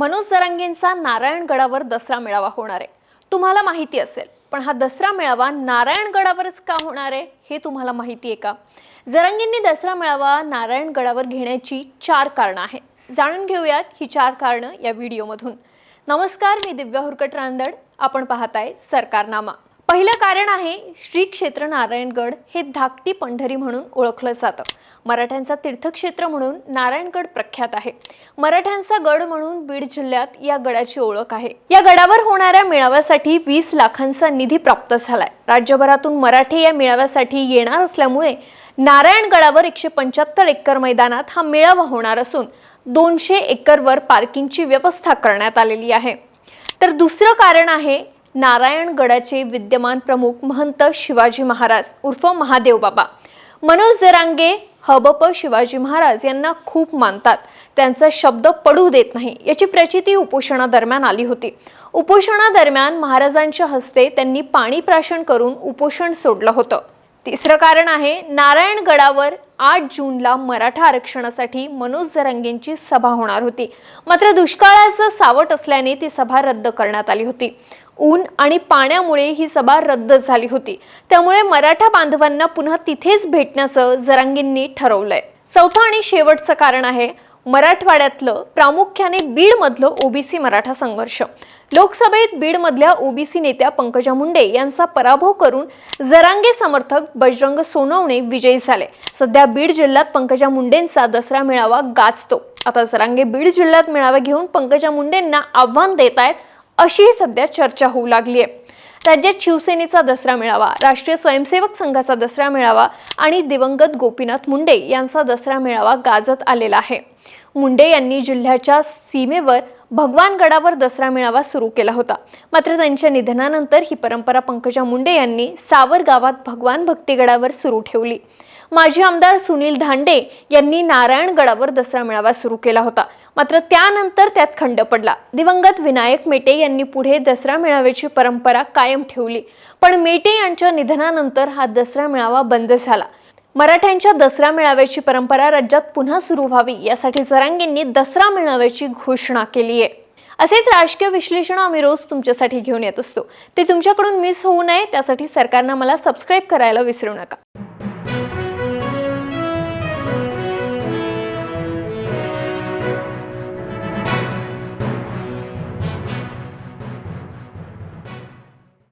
मनोज जरांगेंचा नारायणगडावर दसरा मेळावा होणार आहे. तुम्हाला माहिती असेल पण हा दसरा मेळावा नारायणगडावरच का होणार आहे हे तुम्हाला माहिती आहे का? जरांगेंनी दसरा मेळावा नारायणगडावर घेण्याची चार कारणं आहेत. जाणून घेऊयात ही चार कारणं या व्हिडिओमधून. नमस्कार मी दिव्या हुरकट रांदड. आपण पाहताय सरकारनामा. पहिलं कारण आहे श्री क्षेत्र नारायणगड हे धाकटी पंढरी म्हणून ओळखलं जातं. मराठ्यांचा तीर्थक्षेत्र म्हणून नारायणगड प्रख्यात आहे. मराठ्यांचा गड म्हणून बीड जिल्ह्यात या गडाची ओळख आहे. या गडावर होणाऱ्या मेळाव्यासाठी वीस लाखांचा निधी प्राप्त झालाय. राज्यभरातून मराठे या मेळाव्यासाठी येणार असल्यामुळे नारायणगडावर एकशे पंच्याहत्तर एकर मैदानात हा मेळावा होणार असून दोनशे एकरवर पार्किंगची व्यवस्था करण्यात आलेली आहे. तर दुसरं कारण आहे नारायणगडाचे विद्यमान प्रमुख महंत शिवाजी महाराज उर्फ महादेव बाबा. मनोज जरांगे हबप शिवाजी महाराज यांना खूप मानतात. त्यांचा शब्द पडू देत नाही. याची प्रचिती उपोषणादरम्यान आली होती. उपोषणादरम्यान महाराजांच्या हस्ते त्यांनी पाणी प्राशन करून उपोषण सोडलं होतं. तिसरं कारण आहे नारायणगडावर आठ जूनला मराठा आरक्षणासाठी मनोज जरांगेंची सभा होणार होती. मात्र दुष्काळाचं सावट असल्याने ती सभा रद्द करण्यात आली होती. ऊन आणि पाण्यामुळे ही सभा रद्द झाली होती. त्यामुळे मराठा बांधवांना पुन्हा तिथेच भेटण्याचं जरांगेंनी ठरवलंय. चौथं आणि शेवटचं कारण आहे मराठवाड्यातलं प्रामुख्याने बीडमधलं ओबीसी मराठा संघर्ष. लोकसभेत बीडमधल्या ओबीसी नेत्या पंकजा मुंडे यांचा पराभव करून जरांगे समर्थक बजरंग सोनवणे विजयी झाले. सध्या बीड जिल्ह्यात पंकजा मुंडेंचा दसरा मेळावा गाजतो. आता जरांगे बीड जिल्ह्यात मेळावा घेऊन पंकजा मुंडेंना आव्हान देत आहेत अशी सध्या चर्चा होऊ लागली आहे राज्यात शिवसेनेचा दसरा मेळावा राष्ट्रीय स्वयंसेवक संघाचा दसरा मेळावा आणि दिवंगत गोपीनाथ मुंडे यांचा दसरा मेळावा गाजत आलेला आहे. मुंडे यांनी जिल्ह्याच्या सीमेवर भगवानगडावर दसरा मेळावा सुरू केला होता. मात्र त्यांच्या निधनानंतर ही परंपरा पंकजा मुंडे यांनी सावर गावात भगवान भक्तीगडावर सुरू ठेवली. माजी आमदार सुनील धांडे यांनी नारायणगडावर दसरा मेळावा सुरू केला होता. मात्र त्यानंतर त्यात खंड पडला. दिवंगत विनायक मेटे यांनी पुढे दसरा मेळाव्याची परंपरा कायम ठेवली. पण मेटे यांच्या निधनानंतर हा दसरा मेळावा बंद झाला. मराठ्यांच्या दसरा मेळाव्याची परंपरा राज्यात पुन्हा सुरू व्हावी यासाठी जरांगेंनी दसरा मेळाव्याची घोषणा केली आहे. असेच राजकीय विश्लेषण आम्ही रोज तुमच्यासाठी घेऊन येत असतो. ते तुमच्याकडून मिस होऊ नये त्यासाठी सरकारनं मला सबस्क्राईब करायला विसरू नका.